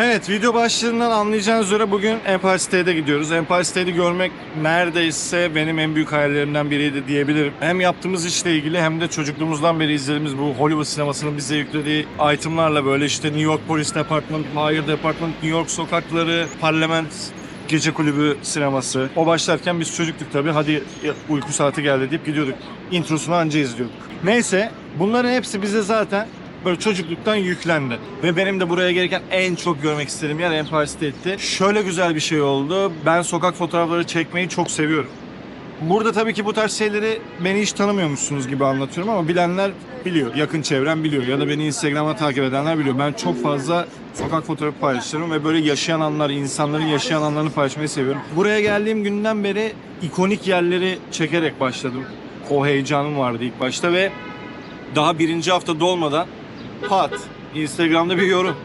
Evet video başlığından anlayacağınız üzere bugün Empire State'e gidiyoruz. Empire State'i görmek neredeyse benim en büyük hayallerimden biriydi diyebilirim. Hem yaptığımız işle ilgili hem de çocukluğumuzdan beri izlediğimiz bu Hollywood sinemasının bize yüklediği itemlarla böyle işte New York Police Department, Fire Department, New York sokakları, parlament gece kulübü sineması. O başlarken biz çocuktuk tabii. Hadi uyku saati geldi deyip gidiyorduk. Introsunu anca izliyorduk. Neyse bunların hepsi bize zaten böyle çocukluktan yüklendi. Ve benim de buraya gelirken en çok görmek istediğim yer Empire State'ti. Şöyle güzel bir şey oldu. Ben sokak fotoğrafları çekmeyi çok seviyorum. Burada tabii ki bu tarz şeyleri beni hiç tanımıyormuşsunuz gibi anlatıyorum ama bilenler biliyor. Yakın çevrem biliyor ya da beni Instagram'da takip edenler biliyor. Ben çok fazla sokak fotoğrafı paylaşıyorum ve böyle yaşayan anlar, insanların yaşayan anlarını paylaşmayı seviyorum. Buraya geldiğim günden beri ikonik yerleri çekerek başladım. O heyecanım vardı ilk başta ve daha birinci hafta dolmadan pat Instagram'da bir yorum.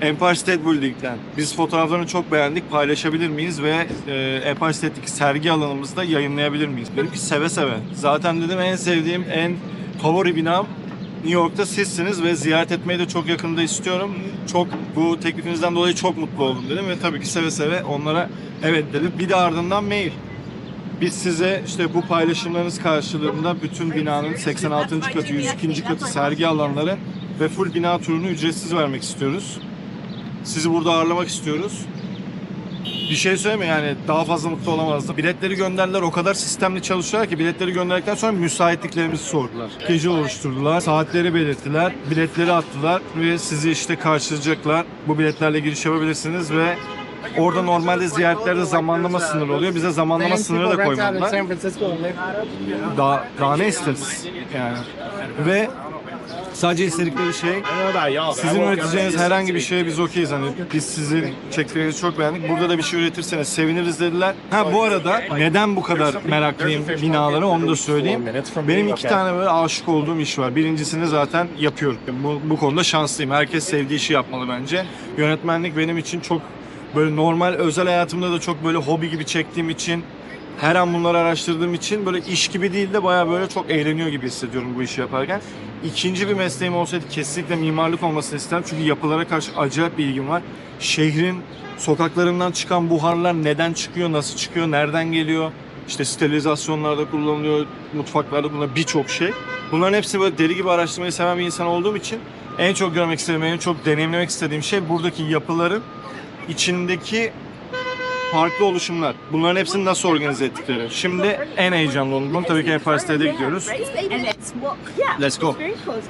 Empire State Building'den. Biz fotoğraflarını çok beğendik. Paylaşabilir miyiz ve e, Empire State'deki sergi alanımızda yayınlayabilir miyiz? Dedim ki seve seve. Zaten dedim en sevdiğim, en favori binam New York'ta sizsiniz ve ziyaret etmeyi de çok yakında istiyorum. Çok bu teklifinizden dolayı çok mutlu oldum dedim ve tabii ki seve seve onlara evet dedim. Bir de ardından mail. Biz size işte bu paylaşımlarınız karşılığında bütün binanın 86. katı, 102. katı sergi alanları ve full bina turunu ücretsiz vermek istiyoruz. Sizi burada ağırlamak istiyoruz. Bir şey söyleme yani daha fazla mutlu olamazdım. Biletleri gönderdiler o kadar sistemli çalışıyorlar ki biletleri gönderdikten sonra müsaitliklerimizi sordular. Gece oluşturdular, saatleri belirttiler, biletleri attılar ve sizi işte karşılayacaklar. Bu biletlerle giriş yapabilirsiniz ve orada normalde ziyaretlerde zamanlama sınırı oluyor. Bize zamanlama sınırı da koymadılar. Daha, daha ne isteriz yani. Ve sadece istedikleri şey sizin üreteceğiniz herhangi bir şeye biz okeyiz hani biz sizin çektiklerinizi çok beğendik. Burada da bir şey üretirseniz seviniriz dediler. Ha bu arada neden bu kadar meraklıyım binalara onu da söyleyeyim. Benim iki tane böyle aşık olduğum iş var. Birincisini zaten yapıyorum. Bu, bu konuda şanslıyım. Herkes sevdiği işi yapmalı bence. Yönetmenlik benim için çok böyle normal özel hayatımda da çok böyle hobi gibi çektiğim için her an bunları araştırdığım için böyle iş gibi değil de baya böyle çok eğleniyor gibi hissediyorum bu işi yaparken. İkinci bir mesleğim olsaydı kesinlikle mimarlık olmasını isterim. Çünkü yapılara karşı acayip bir ilgim var. Şehrin sokaklarından çıkan buharlar neden çıkıyor, nasıl çıkıyor, nereden geliyor? İşte sterilizasyonlarda kullanılıyor, mutfaklarda kullanılıyor birçok şey. Bunların hepsini böyle deli gibi araştırmayı seven bir insan olduğum için en çok görmek istediğim, en çok deneyimlemek istediğim şey buradaki yapıların içindeki farklı oluşumlar. Bunların hepsini nasıl organize ettikleri. Şimdi en heyecanlı olduğum tabii ki Empire State'e gidiyoruz. Let's go. Very close.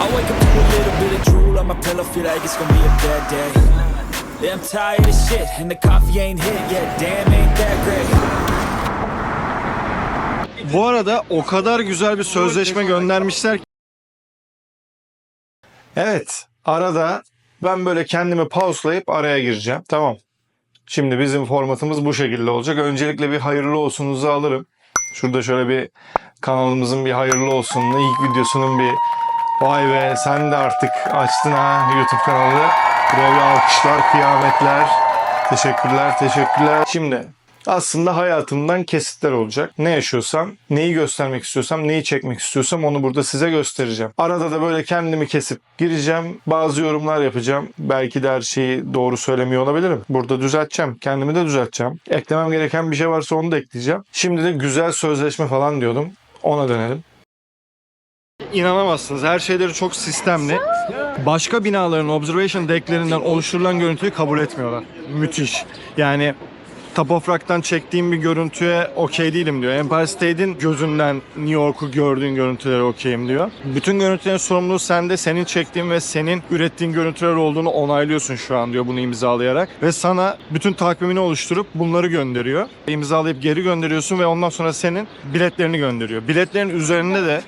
I wake up to a little bit of drool on my pillow, feel like it's gonna be a bad day. Yeah, I'm tired of shit, and the coffee ain't hit yet. Damn, ain't that great. Bu arada o kadar güzel bir sözleşme göndermişler ki. Evet, arada ben böyle kendimi pauslayıp araya gireceğim. Tamam. Şimdi bizim formatımız bu şekilde olacak. Öncelikle bir hayırlı olsunuzu alırım. Şurada şöyle bir kanalımızın bir hayırlı olsununu, ilk videosunun bir vay be sen de artık açtın ha YouTube kanalı. Buraya bir alkışlar, kıyametler. Teşekkürler, teşekkürler. Şimdi aslında hayatımdan kesitler olacak. Ne yaşıyorsam, neyi göstermek istiyorsam, neyi çekmek istiyorsam onu burada size göstereceğim. Arada da böyle kendimi kesip gireceğim. Bazı yorumlar yapacağım. Belki de her şeyi doğru söylemiyor olabilirim. Burada düzelteceğim. Kendimi de düzelteceğim. Eklemem gereken bir şey varsa onu da ekleyeceğim. Şimdi de güzel sözleşme falan diyordum. Ona dönelim. İnanamazsınız. Her şeyleri çok sistemli. Başka binaların observation decklerinden oluşturulan görüntüyü kabul etmiyorlar. Müthiş. Yani Topograf'tan çektiğim bir görüntüye okey değilim diyor. Empire State'in gözünden New York'u gördüğün görüntülere okeyim diyor. Bütün görüntülerin sorumluluğu sende, senin çektiğin ve senin ürettiğin görüntüler olduğunu onaylıyorsun şu an diyor bunu imzalayarak. Ve sana bütün takvimini oluşturup bunları gönderiyor. İmzalayıp geri gönderiyorsun ve ondan sonra senin biletlerini gönderiyor. Biletlerin üzerinde de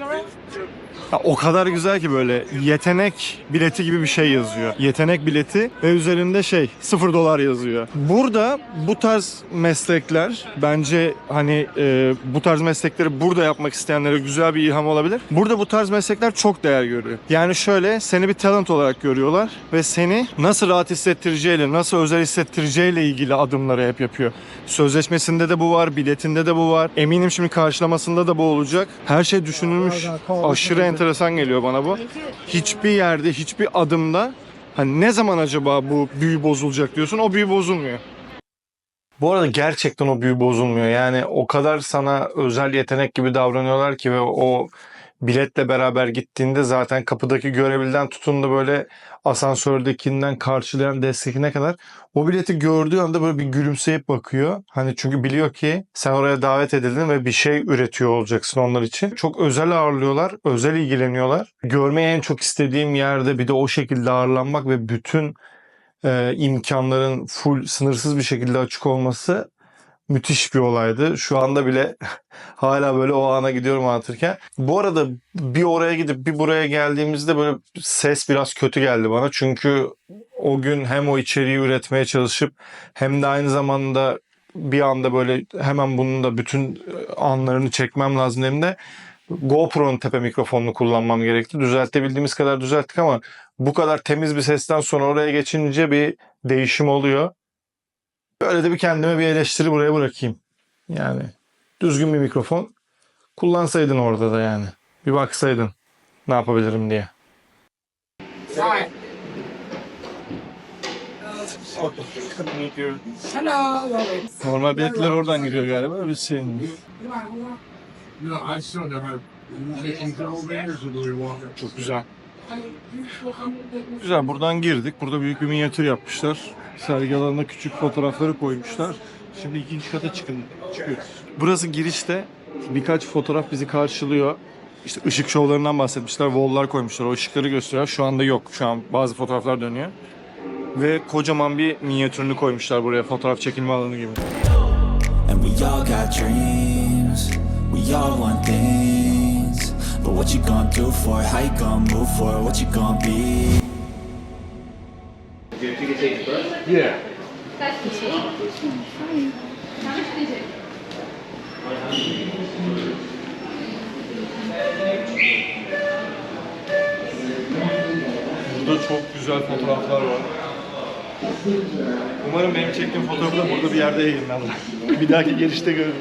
ya o kadar güzel ki böyle yetenek bileti gibi bir şey yazıyor. Yetenek bileti ve üzerinde şey 0 dolar yazıyor. Burada bu tarz meslekler bence hani e, bu tarz meslekleri burada yapmak isteyenlere güzel bir ilham olabilir. Burada bu tarz meslekler çok değer görüyor. Yani şöyle seni bir talent olarak görüyorlar ve seni nasıl rahat hissettireceğiyle, nasıl özel hissettireceğiyle ilgili adımları hep yapıyor. Sözleşmesinde de bu var, biletinde de bu var. Eminim şimdi karşılamasında da bu olacak. Her şey düşünülmüş. Aşırı enteresan geliyor bana bu. Hiçbir yerde, hiçbir adımda Hani ne zaman acaba bu büyü bozulacak diyorsun o büyü bozulmuyor. Bu arada gerçekten o büyü bozulmuyor. Yani o kadar sana özel yetenek gibi davranıyorlar ki ve o biletle beraber gittiğinde zaten kapıdaki görebilden tutun da böyle asansördekinden karşılayan destekine kadar o bileti gördüğü anda böyle bir gülümseyip bakıyor. Hani çünkü biliyor ki sen oraya davet edildin ve bir şey üretiyor olacaksın onlar için. Çok özel ağırlıyorlar, özel ilgileniyorlar. Görmeyi en çok istediğim yerde bir de o şekilde ağırlanmak ve bütün e, imkanların full sınırsız bir şekilde açık olması müthiş bir olaydı. Şu anda bile hala böyle o ana gidiyorum anlatırken. Bu arada bir oraya gidip bir buraya geldiğimizde böyle ses biraz kötü geldi bana. Çünkü o gün hem o içeriği üretmeye çalışıp hem de aynı zamanda bir anda böyle hemen bunun da bütün anlarını çekmem lazım hem de GoPro'nun tepe mikrofonunu kullanmam gerekti. Düzeltebildiğimiz kadar düzelttik ama bu kadar temiz bir sesten sonra oraya geçince bir değişim oluyor. Böyle de bir kendime bir eleştiri buraya bırakayım. Yani düzgün bir mikrofon kullansaydın orada da yani. Bir baksaydın ne yapabilirim diye. Normal biletler oradan giriyor galiba. Biz şey... We walk? Çok güzel. Güzel buradan girdik. Burada büyük bir minyatür yapmışlar. Sergi alanına küçük fotoğrafları koymuşlar. Şimdi ikinci kata çıkın. Çıkıyoruz. Burası girişte birkaç fotoğraf bizi karşılıyor. İşte ışık şovlarından bahsetmişler. Wall'lar koymuşlar. O ışıkları gösteriyor. Şu anda yok. Şu an bazı fotoğraflar dönüyor. Ve kocaman bir minyatürünü koymuşlar buraya. Fotoğraf çekilme alanı gibi. And we all got dreams, we all want things. What you gonna do for? How you gonna move for? What you gonna be? Yeah. Burada çok güzel fotoğraflar var. Umarım benim çektiğim fotoğrafı da burada bir yerde yayınlanır. bir dahaki gelişte görürüz.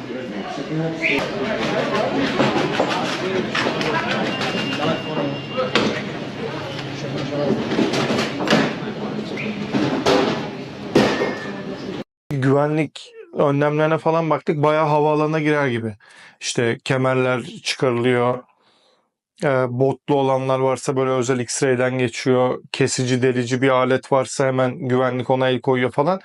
Güvenlik önlemlerine falan baktık. Bayağı havaalanına girer gibi. İşte kemerler çıkarılıyor. Ee, botlu olanlar varsa böyle özel X-ray'den geçiyor. Kesici, delici bir alet varsa hemen güvenlik ona el koyuyor falan.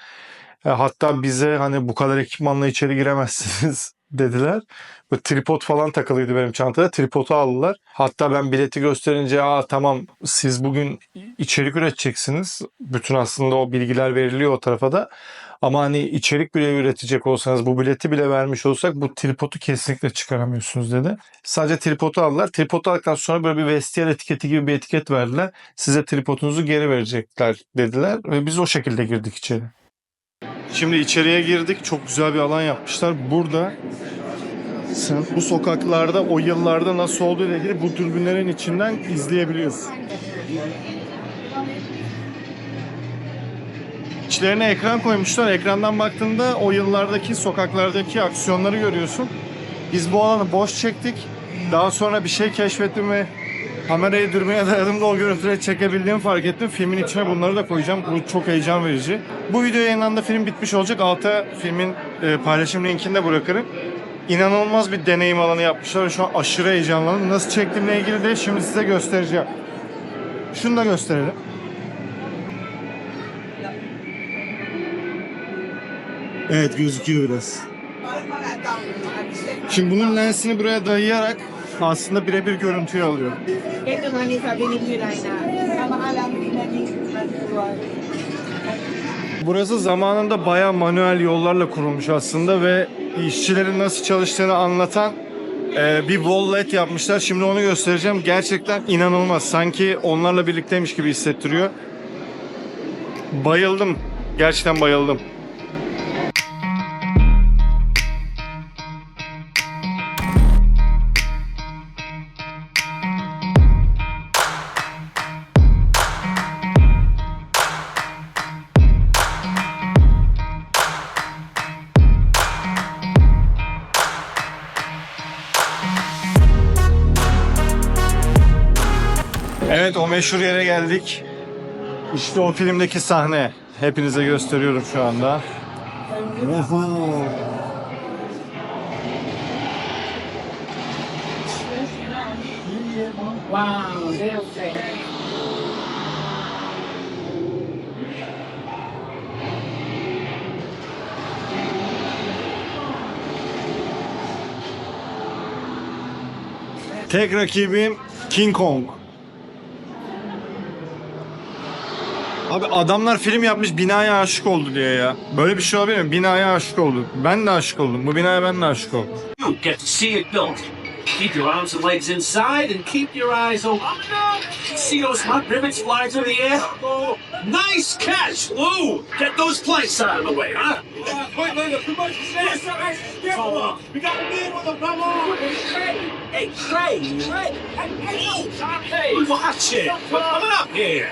Ee, hatta bize hani bu kadar ekipmanla içeri giremezsiniz dediler. Böyle tripod falan takılıydı benim çantada. Tripodu aldılar. Hatta ben bileti gösterince Aa, tamam siz bugün içerik üreteceksiniz. Bütün aslında o bilgiler veriliyor o tarafa da. Ama hani içerik bile üretecek olsanız bu bileti bile vermiş olsak bu tripodu kesinlikle çıkaramıyorsunuz dedi. Sadece tripodu aldılar. Tripodu aldıktan sonra böyle bir vestiyer etiketi gibi bir etiket verdiler. Size tripodunuzu geri verecekler dediler ve biz o şekilde girdik içeri. Şimdi içeriye girdik. Çok güzel bir alan yapmışlar. Burada sen bu sokaklarda o yıllarda nasıl olduğu ile ilgili bu türbünlerin içinden izleyebiliyorsun. İçlerine ekran koymuşlar. Ekrandan baktığında o yıllardaki sokaklardaki aksiyonları görüyorsun. Biz bu alanı boş çektik. Daha sonra bir şey keşfettim ve kamerayı dürbüne dayadım da o görüntüleri çekebildiğimi fark ettim. Filmin içine bunları da koyacağım. Bu çok heyecan verici. Bu video yayınlandığında film bitmiş olacak. Alta filmin e, paylaşım linkini de bırakırım. İnanılmaz bir deneyim alanı yapmışlar. ve Şu an aşırı heyecanlandım. Nasıl çektiğimle ilgili de şimdi size göstereceğim. Şunu da gösterelim. Evet gözüküyor biraz. Şimdi bunun lensini buraya dayayarak aslında birebir görüntüyü alıyor. Ito nga ni sabi ni July na pamaalam din natin magtuwa. Burası zamanında bayağı manuel yollarla kurulmuş aslında ve işçilerin nasıl çalıştığını anlatan e, bir wall led yapmışlar. Şimdi onu göstereceğim. Gerçekten inanılmaz. Sanki onlarla birlikteymiş gibi hissettiriyor. Bayıldım. Gerçekten bayıldım. Meşhur yere geldik. İşte o filmdeki sahne. Hepinize gösteriyorum şu anda. Tek rakibim King Kong. Abi adamlar film yapmış binaya aşık oldu diye ya. Böyle bir şey olabilir mi? Binaya aşık oldu. Ben de aşık oldum. Bu binaya ben de aşık oldum. You get to see it built. Keep your arms and legs inside and keep your eyes open. See those hot rivets fly through the air? Oh, nice catch, Lou! Get those planks out of the way, huh? Wait, wait, too much We got a man with a come on! Hey, Trey! Trey! Hey, watch it! We're coming up here!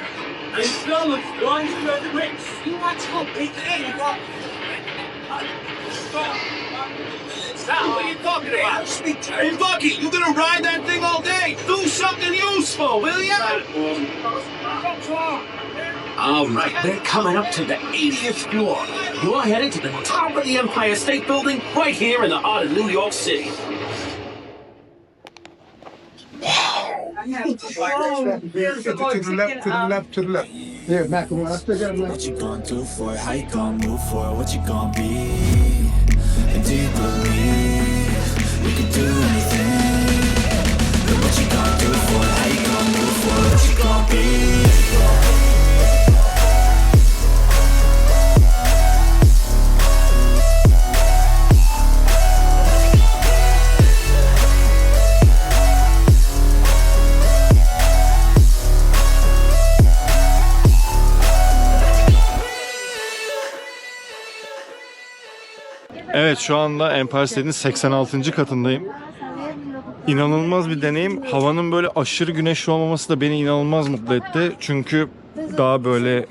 And fellas, going to the bricks. You watch how big they are. Now, what are you talking about? Hey, Bucky, you gonna ride that thing all day? Do something useful, will ya? All right, they're coming up to the 80th floor. You're headed to the top of the Empire State Building, right here in the heart of New York City. Have oh, the To the left, to the um, left, to the left. Yeah, Macaron. I still got a What you gonna do for it? How you gonna move for it? What you gonna be? And do you believe we can do anything? What you gonna do for it? How you gonna move for it? What you gonna be? Evet şu anda Empire State'in 86. katındayım. İnanılmaz bir deneyim. Havanın böyle aşırı güneşli olmaması da beni inanılmaz mutlu etti. Çünkü daha böyle e,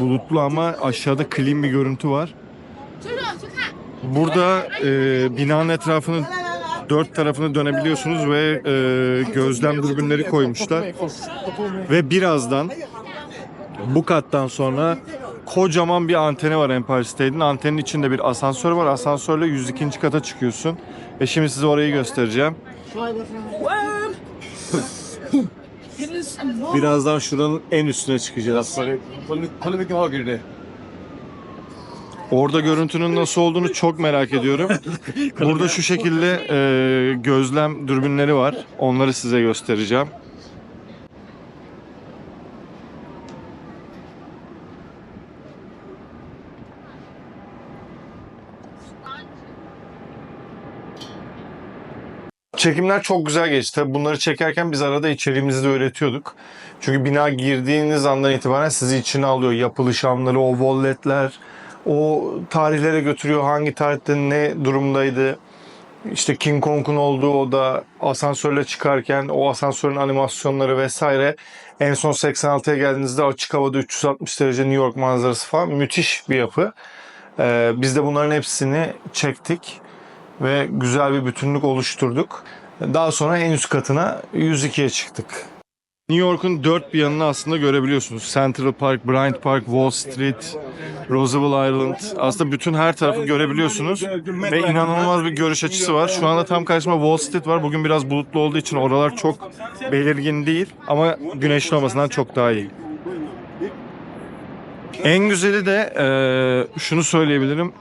bulutlu ama aşağıda clean bir görüntü var. Burada e, binanın etrafını dört tarafını dönebiliyorsunuz ve e, gözlem dürbünleri koymuşlar. Ve birazdan bu kattan sonra kocaman bir anteni var Empire State'in. Antenin içinde bir asansör var. Asansörle 102. kata çıkıyorsun. Ve şimdi size orayı göstereceğim. Birazdan şuranın en üstüne çıkacağız. Orada görüntünün nasıl olduğunu çok merak ediyorum. Burada şu şekilde e, gözlem dürbünleri var. Onları size göstereceğim. Çekimler çok güzel geçti. Tabii bunları çekerken biz arada içeriğimizi de öğretiyorduk. Çünkü bina girdiğiniz andan itibaren sizi içine alıyor. Yapılış anları, o walletler, o tarihlere götürüyor. Hangi tarihte ne durumdaydı. İşte King Kong'un olduğu oda, asansörle çıkarken o asansörün animasyonları vesaire. En son 86'ya geldiğinizde açık havada 360 derece New York manzarası falan müthiş bir yapı. Ee, biz de bunların hepsini çektik ve güzel bir bütünlük oluşturduk. Daha sonra en üst katına 102'ye çıktık. New York'un dört bir yanını aslında görebiliyorsunuz. Central Park, Bryant Park, Wall Street, Roosevelt Island. Aslında bütün her tarafı görebiliyorsunuz. Ve inanılmaz bir görüş açısı var. Şu anda tam karşıma Wall Street var. Bugün biraz bulutlu olduğu için oralar çok belirgin değil. Ama güneşli olmasından çok daha iyi. En güzeli de eee, şunu söyleyebilirim.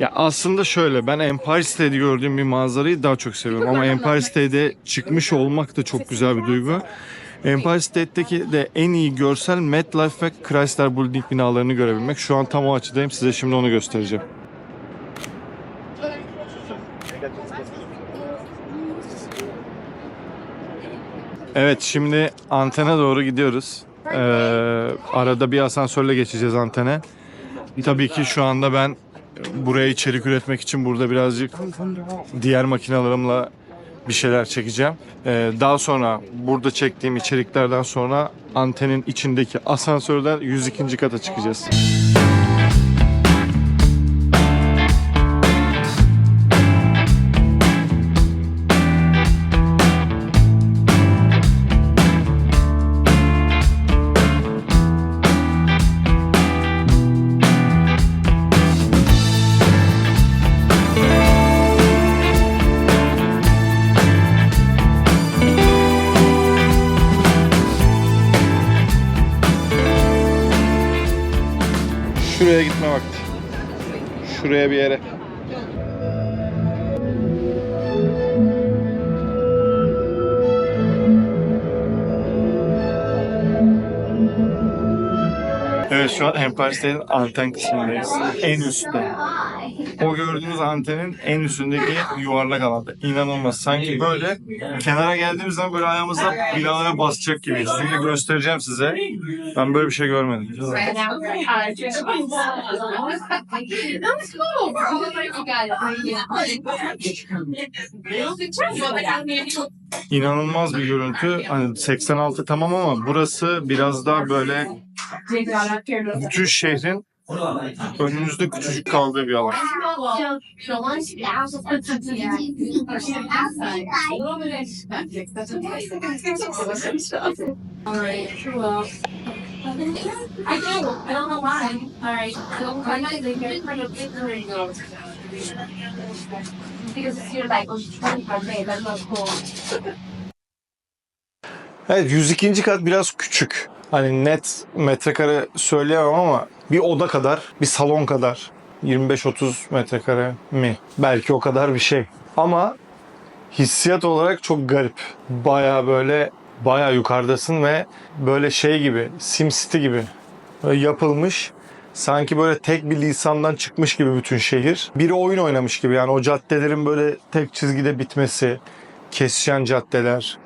Ya aslında şöyle ben Empire State'de gördüğüm bir manzarayı daha çok seviyorum ama Empire State'de çıkmış olmak da çok güzel bir duygu. Empire State'deki de en iyi görsel MetLife ve Chrysler Building binalarını görebilmek. Şu an tam o açıdayım. Size şimdi onu göstereceğim. Evet şimdi antene doğru gidiyoruz. Ee, arada bir asansörle geçeceğiz antene. Tabii ki şu anda ben buraya içerik üretmek için burada birazcık diğer makinalarımla bir şeyler çekeceğim. Ee, daha sonra burada çektiğim içeriklerden sonra antenin içindeki asansörden 102. kata çıkacağız. Şuraya gitme vakti. Şuraya bir yere. Evet şu an Empire State'in anten kısmındayız. En üstte. O gördüğünüz antenin en üstündeki yuvarlak alanda. İnanılmaz. Sanki böyle kenara geldiğimiz zaman böyle ayağımızla binalara basacak gibiyiz. Çünkü göstereceğim size. Ben böyle bir şey görmedim. İnanılmaz bir görüntü. Hani 86 tamam ama burası biraz daha böyle bütün şehrin önünüzde küçücük kaldığı bir alan. Alright, well. I do. I don't know why. Alright, so I'm not like very kind of ignorant though. Because it's here like on 25 days, that's not cool. Evet 102. kat biraz küçük. Hani net metrekare söyleyemem ama bir oda kadar, bir salon kadar. 25-30 metrekare mi? Belki o kadar bir şey. Ama hissiyat olarak çok garip. Baya böyle baya yukarıdasın ve böyle şey gibi, SimCity gibi böyle yapılmış. Sanki böyle tek bir lisandan çıkmış gibi bütün şehir. Biri oyun oynamış gibi yani o caddelerin böyle tek çizgide bitmesi, kesişen caddeler,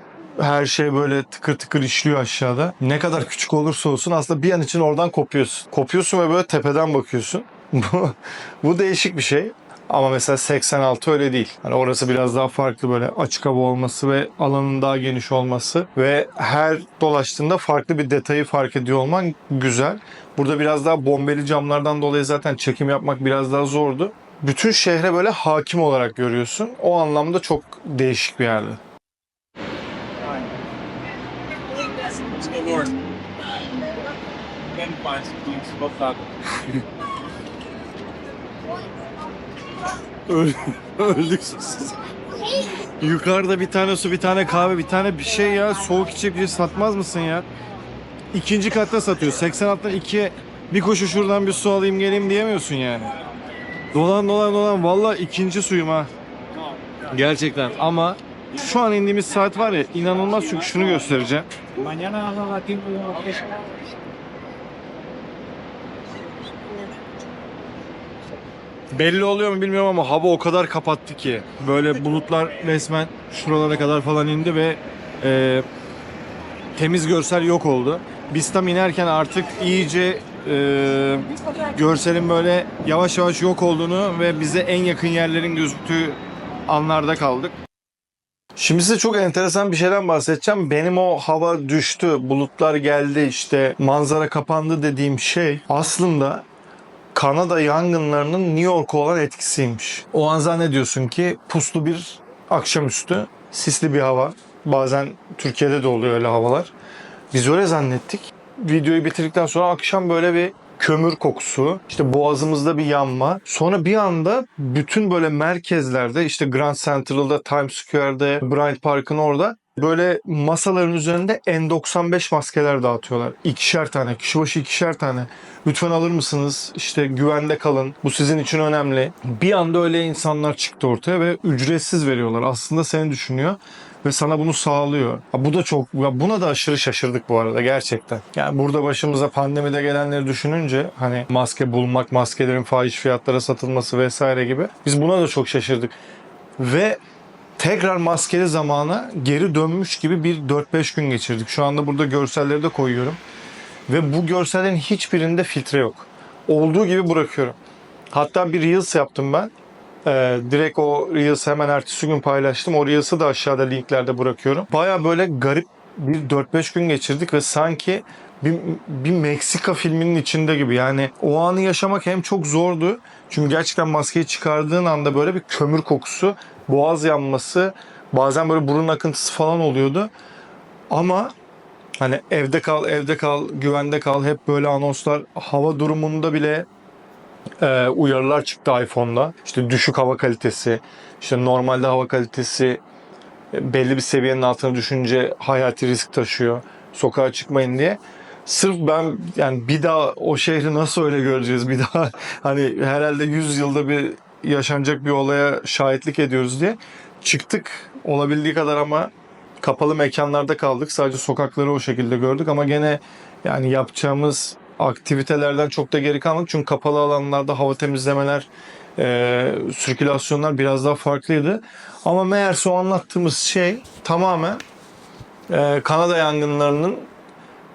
her şey böyle tıkır tıkır işliyor aşağıda. Ne kadar küçük olursa olsun aslında bir an için oradan kopuyorsun. Kopuyorsun ve böyle tepeden bakıyorsun. Bu, bu değişik bir şey. Ama mesela 86 öyle değil. Hani orası biraz daha farklı böyle açık hava olması ve alanın daha geniş olması ve her dolaştığında farklı bir detayı fark ediyor olman güzel. Burada biraz daha bombeli camlardan dolayı zaten çekim yapmak biraz daha zordu. Bütün şehre böyle hakim olarak görüyorsun. O anlamda çok değişik bir yerde. Öldük sus. Yukarıda bir tane su, bir tane kahve, bir tane bir şey ya. Soğuk içecek bir şey satmaz mısın ya? İkinci katta satıyor. 86'dan ikiye bir koşu şuradan bir su alayım geleyim diyemiyorsun yani. Dolan dolan dolan. Valla ikinci suyum ha. Gerçekten ama şu an indiğimiz saat var ya inanılmaz çünkü şunu göstereceğim. Belli oluyor mu bilmiyorum ama hava o kadar kapattı ki. Böyle bulutlar resmen şuralara kadar falan indi ve e, temiz görsel yok oldu. Biz tam inerken artık iyice e, görselin böyle yavaş yavaş yok olduğunu ve bize en yakın yerlerin gözüktüğü anlarda kaldık. Şimdi size çok enteresan bir şeyden bahsedeceğim. Benim o hava düştü, bulutlar geldi, işte manzara kapandı dediğim şey aslında Kanada yangınlarının New York'a olan etkisiymiş. O an zannediyorsun ki puslu bir akşamüstü, sisli bir hava. Bazen Türkiye'de de oluyor öyle havalar. Biz öyle zannettik. Videoyu bitirdikten sonra akşam böyle bir kömür kokusu, işte boğazımızda bir yanma. Sonra bir anda bütün böyle merkezlerde işte Grand Central'da, Times Square'de, Bryant Park'ın orada böyle masaların üzerinde N95 maskeler dağıtıyorlar. İkişer tane, kişi başı ikişer tane. Lütfen alır mısınız? İşte güvende kalın. Bu sizin için önemli. Bir anda öyle insanlar çıktı ortaya ve ücretsiz veriyorlar. Aslında seni düşünüyor ve sana bunu sağlıyor. Ha, bu da çok, ya buna da aşırı şaşırdık bu arada gerçekten. Yani burada başımıza pandemide gelenleri düşününce hani maske bulmak, maskelerin fahiş fiyatlara satılması vesaire gibi biz buna da çok şaşırdık. Ve tekrar maskeli zamana geri dönmüş gibi bir 4-5 gün geçirdik. Şu anda burada görselleri de koyuyorum. Ve bu görsellerin hiçbirinde filtre yok. Olduğu gibi bırakıyorum. Hatta bir Reels yaptım ben. Ee, direkt o Reels'ı hemen ertesi gün paylaştım. O Reels'ı da aşağıda linklerde bırakıyorum. Baya böyle garip bir 4-5 gün geçirdik ve sanki bir, bir Meksika filminin içinde gibi. Yani o anı yaşamak hem çok zordu. Çünkü gerçekten maskeyi çıkardığın anda böyle bir kömür kokusu, boğaz yanması, bazen böyle burun akıntısı falan oluyordu. Ama hani evde kal, evde kal, güvende kal hep böyle anonslar hava durumunda bile e, uyarılar çıktı iPhone'da. İşte düşük hava kalitesi, işte normalde hava kalitesi e, belli bir seviyenin altına düşünce hayati risk taşıyor. Sokağa çıkmayın diye. Sırf ben yani bir daha o şehri nasıl öyle göreceğiz bir daha hani herhalde 100 yılda bir yaşanacak bir olaya şahitlik ediyoruz diye çıktık olabildiği kadar ama kapalı mekanlarda kaldık. Sadece sokakları o şekilde gördük ama gene yani yapacağımız aktivitelerden çok da geri kalmadık. Çünkü kapalı alanlarda hava temizlemeler, e, sirkülasyonlar biraz daha farklıydı. Ama meğerse o anlattığımız şey tamamen e, Kanada yangınlarının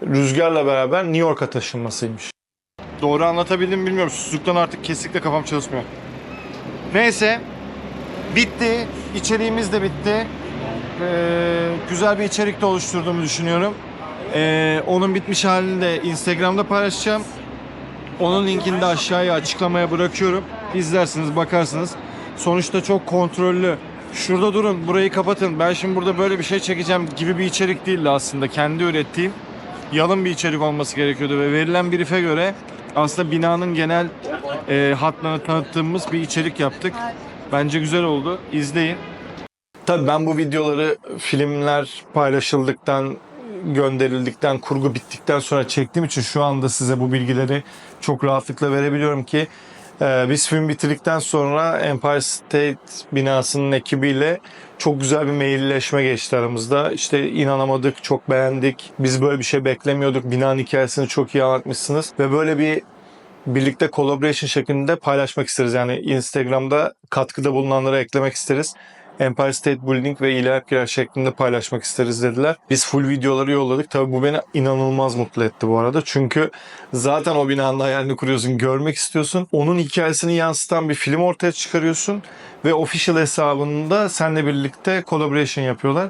rüzgarla beraber New York'a taşınmasıymış. Doğru anlatabildim mi bilmiyorum. Susuzluktan artık kesinlikle kafam çalışmıyor. Neyse. Bitti. İçeriğimiz de bitti. Ee, güzel bir içerik de oluşturduğumu düşünüyorum. Ee, onun bitmiş halini de Instagram'da paylaşacağım. Onun linkini de aşağıya açıklamaya bırakıyorum. İzlersiniz, bakarsınız. Sonuçta çok kontrollü. Şurada durun, burayı kapatın. Ben şimdi burada böyle bir şey çekeceğim gibi bir içerik değildi aslında. Kendi ürettiğim yalın bir içerik olması gerekiyordu ve verilen brief'e göre aslında binanın genel e, hatlarını tanıttığımız bir içerik yaptık. Bence güzel oldu. İzleyin. Tabii ben bu videoları filmler paylaşıldıktan, gönderildikten, kurgu bittikten sonra çektiğim için şu anda size bu bilgileri çok rahatlıkla verebiliyorum ki e, biz film bitirdikten sonra Empire State binasının ekibiyle çok güzel bir mailleşme geçti aramızda. İşte inanamadık, çok beğendik. Biz böyle bir şey beklemiyorduk. Binanın hikayesini çok iyi anlatmışsınız. Ve böyle bir birlikte collaboration şeklinde paylaşmak isteriz. Yani Instagram'da katkıda bulunanlara eklemek isteriz. Empire State Building ve İlahap Kiraz şeklinde paylaşmak isteriz dediler. Biz full videoları yolladık. Tabii bu beni inanılmaz mutlu etti bu arada. Çünkü zaten o binanın hayalini kuruyorsun, görmek istiyorsun. Onun hikayesini yansıtan bir film ortaya çıkarıyorsun. Ve official hesabında seninle birlikte collaboration yapıyorlar.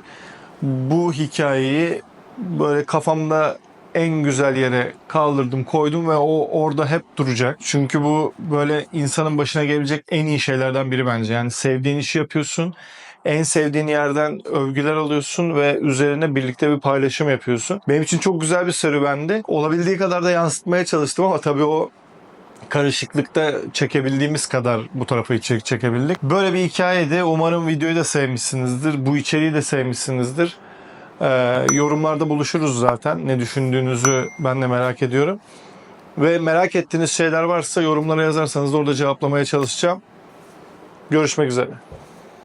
Bu hikayeyi böyle kafamda en güzel yere kaldırdım, koydum ve o orada hep duracak. Çünkü bu böyle insanın başına gelebilecek en iyi şeylerden biri bence. Yani sevdiğin işi yapıyorsun. En sevdiğin yerden övgüler alıyorsun ve üzerine birlikte bir paylaşım yapıyorsun. Benim için çok güzel bir serüvendi. Olabildiği kadar da yansıtmaya çalıştım ama tabii o karışıklıkta çekebildiğimiz kadar bu tarafa içerik çekebildik. Böyle bir hikayeydi. Umarım videoyu da sevmişsinizdir. Bu içeriği de sevmişsinizdir. Ee, yorumlarda buluşuruz zaten. Ne düşündüğünüzü ben de merak ediyorum. Ve merak ettiğiniz şeyler varsa yorumlara yazarsanız da orada cevaplamaya çalışacağım. Görüşmek üzere.